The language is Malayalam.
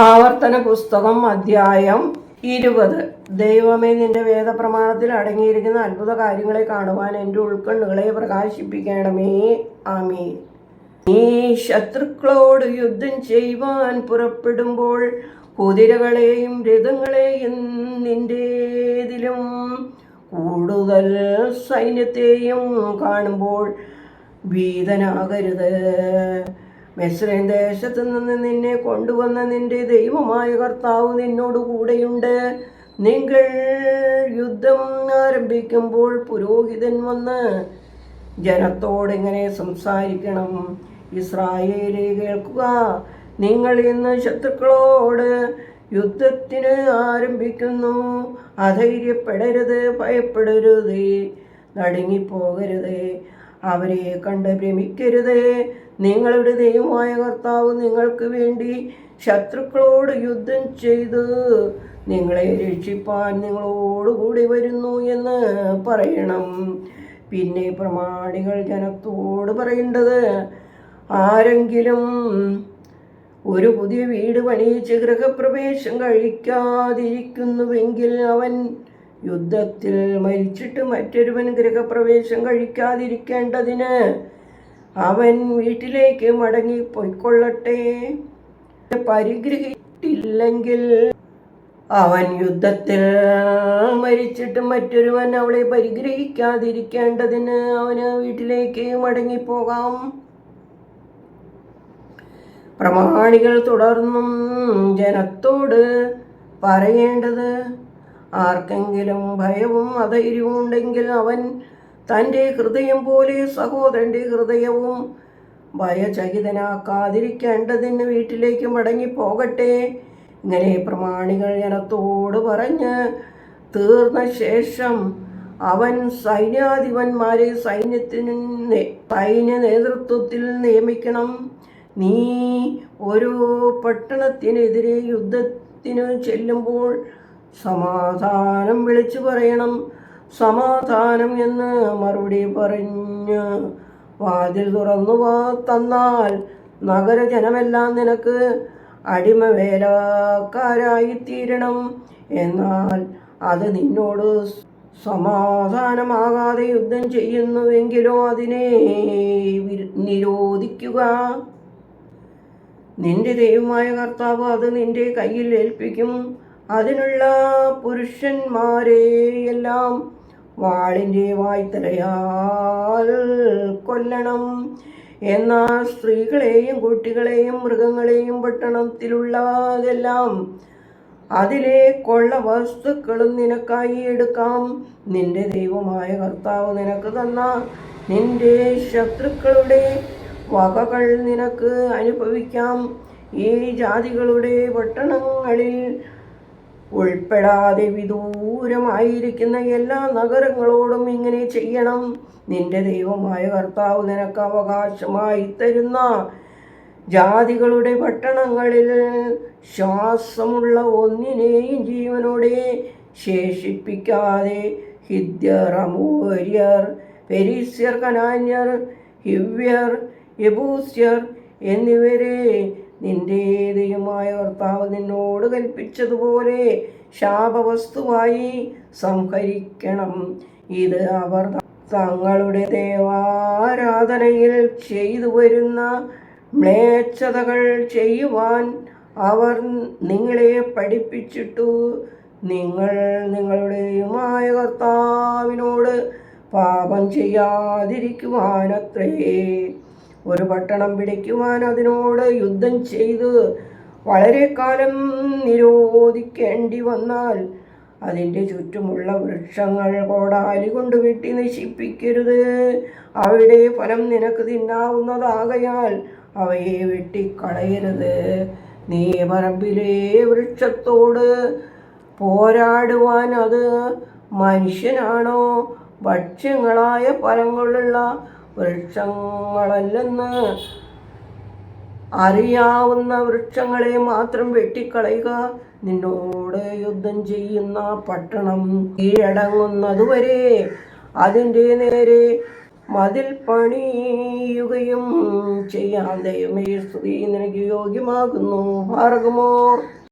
ആവർത്തന പുസ്തകം അധ്യായം ഇരുപത്. ദൈവമേ നിന്റെ വേദപ്രമാണത്തിൽ അടങ്ങിയിരിക്കുന്ന അത്ഭുത കാര്യങ്ങളെ കാണുവാൻ എന്റെ ഉൾക്കണ്ണുകളെ പ്രകാശിപ്പിക്കണമേ. ആമീൻ. നീ ശത്രുക്കളോട് യുദ്ധം ചെയ്യുവാൻ പുറപ്പെടുമ്പോൾ കുതിരകളെയും രഥങ്ങളെയും നിന്റേതിലും കൂടുതൽ സൈന്യത്തെയും കാണുമ്പോൾ ഭീതനാകരുത്. മെസ്രൈൻ ദേശത്ത് നിന്ന് നിന്നെ കൊണ്ടുവന്ന നിന്റെ ദൈവമായ കർത്താവ് നിന്നോട് കൂടെയുണ്ട്. നിങ്ങൾ യുദ്ധം ആരംഭിക്കുമ്പോൾ പുരോഹിതൻ വന്ന് ജനത്തോട് ഇങ്ങനെ സംസാരിക്കണം. ഇസ്രായേലെ കേൾക്കുക. നിങ്ങൾ ഇന്ന് ശത്രുക്കളോട് യുദ്ധത്തിന് ആരംഭിക്കുന്നു. അധൈര്യപ്പെടരുത് ഭയപ്പെടരുത്. നടുങ്ങിപ്പോകരുത്. അവരെ കണ്ട് ഭ്രമിക്കരുത്. നിങ്ങളുടെ ദൈവമായ കർത്താവ് നിങ്ങൾക്ക് വേണ്ടി ശത്രുക്കളോട് യുദ്ധം ചെയ്ത് നിങ്ങളെ രക്ഷിപ്പാൻ നിങ്ങളോടുകൂടി വരുന്നു എന്ന് പറയണം. പിന്നെ പ്രമാണികൾ ജനത്തോട് പറയേണ്ടത് ആരെങ്കിലും ഒരു പുതിയ വീട് പണിയിച്ച് ഗൃഹപ്രവേശം കഴിക്കാതിരിക്കുന്നുവെങ്കിൽ അവൻ യുദ്ധത്തിൽ മരിച്ചിട്ട് മറ്റൊരുവൻ ഗൃഹപ്രവേശം കഴിക്കാതിരിക്കേണ്ടതിന് അവൻ വീട്ടിലേക്ക് മടങ്ങി പൊയ്ക്കൊള്ളട്ടെ പരിഗ്രഹിട്ടില്ലെങ്കിൽ അവൻ യുദ്ധത്തിൽ മരിച്ചിട്ട് മറ്റൊരുവൻ അവളെ പരിഗ്രഹിക്കാതിരിക്കേണ്ടതിന് അവന് വീട്ടിലേക്ക് മടങ്ങിപ്പോകാം. പ്രമാണികൾ തുടർന്നും ജനത്തോട് പറയേണ്ടത് ആർക്കെങ്കിലും ഭയവും അധൈര്യവും ഉണ്ടെങ്കിൽ അവൻ തന്റെ ഹൃദയം പോലെ സഹോദരന്റെ ഹൃദയവും ഭയചകിതനാക്കാതിരിക്കേണ്ടതിന് വീട്ടിലേക്ക് മടങ്ങിപ്പോകട്ടെ. ഇങ്ങനെ പ്രമാണികൾ ജനത്തോട് പറഞ്ഞ് തീർന്ന ശേഷം അവൻ സൈന്യാധിപന്മാരെ സൈന്യത്തിന് സൈന്യ നേതൃത്വത്തിൽ നിയമിക്കണം. നീ ഒരു പട്ടണത്തിനെതിരെ യുദ്ധത്തിന് ചെല്ലുമ്പോൾ സമാധാനം വിളിച്ചു പറയണം. സമാധാനം എന്ന് മറുപടി പറഞ്ഞ് വാതിൽ തുറന്നു വാ തന്നാൽ നഗരജനമെല്ലാം നിനക്ക് അടിമ വേലക്കാരായി തീരണം എന്നാൽ അത് നിന്നോട് സമാധാനമാകാതെ യുദ്ധം ചെയ്യുന്നുവെങ്കിലോ അതിനെ നിരോധിക്കുക. നിന്റെ ദൈവമായ കർത്താവ് അത് നിന്റെ കയ്യിൽ ഏൽപ്പിക്കും. അതിനുള്ള പുരുഷന്മാരെ എല്ലാം വാളിന്റെ വായ്ത്തലയാൽ കൊല്ലണം. എന്നാൽ സ്ത്രീകളെയും കുട്ടികളെയും മൃഗങ്ങളെയും പട്ടണത്തിലുള്ളതെല്ലാം അതിലെ കൊള്ള വസ്തുക്കളും നിനക്കായി എടുക്കാം. നിന്റെ ദൈവമായ കർത്താവ് നിനക്ക് തന്ന നിന്റെ ശത്രുക്കളുടെ വകകൾ നിനക്ക് അനുഭവിക്കാം. ഈ ജാതികളുടെ പട്ടണങ്ങളിൽ ഉൾപ്പെടാതെ വിദൂരമായിരിക്കുന്ന എല്ലാ നഗരങ്ങളോടും ഇങ്ങനെ ചെയ്യണം. നിന്റെ ദൈവമായ കർത്താവ് നിനക്ക് അവകാശമായി തരുന്ന ജാതികളുടെ പട്ടണങ്ങളിൽ ശ്വാസമുള്ള ഒന്നിനെയും ജീവനോടെ ശേഷിപ്പിക്കാതെ ഹിദ്യർ അമൂര്യർ പെരീസ്യർ കനാന്യർ ഹിവ്യർ യബൂസ്യർ എന്നിവരെ നിന്റെ ദൈവമായ കർത്താവ് നിന്നോട് കൽപ്പിച്ചതുപോലെ ശാപവസ്തുവായി സംഹരിക്കണം. ഇത് അവർ തങ്ങളുടെ ദേവാരാധനയിൽ ചെയ്തു വരുന്ന മ്ലേച്ഛതകൾ ചെയ്യുവാൻ അവർ നിങ്ങളെ പഠിപ്പിച്ചിട്ടു. നിങ്ങൾ നിങ്ങളുടെ ദൈവമായ കർത്താവിനോട് പാപം ചെയ്യാതിരിക്കുവാനത്രേ. ഒരു പട്ടണം പിടിക്കുവാൻ അതിനോട് യുദ്ധം ചെയ്ത് വളരെ കാലം നിരോധിക്കേണ്ടി വന്നാൽ അതിന്റെ ചുറ്റുമുള്ള വൃക്ഷങ്ങൾ കോടാലി കൊണ്ട് വെട്ടി നശിപ്പിക്കരുത്. അവിടെ ഫലം നിനക്ക് തിന്നാവുന്നതാകയാൽ അവയെ വെട്ടിക്കളയരുത്. നീ പറമ്പിലെ വൃക്ഷത്തോട് പോരാടുവാൻ അത് മനുഷ്യനാണോ? ഭക്ഷ്യങ്ങളായ ഫലങ്ങളുള്ള വൃക്ഷങ്ങളല്ലെന്ന് അറിയാവുന്ന വൃക്ഷങ്ങളെ മാത്രം വെട്ടിക്കളയുക. നിന്നോട് യുദ്ധം ചെയ്യുന്ന പട്ടണം കീഴടങ്ങുന്നതുവരെ അതിന്റെ നേരെ മതിൽ പണിയുകയും ചെയ്യാൻ ദൈവമേ സ്ത്രീ നിനക്ക് യോഗ്യമാകുന്നു. ഭാർഗമോ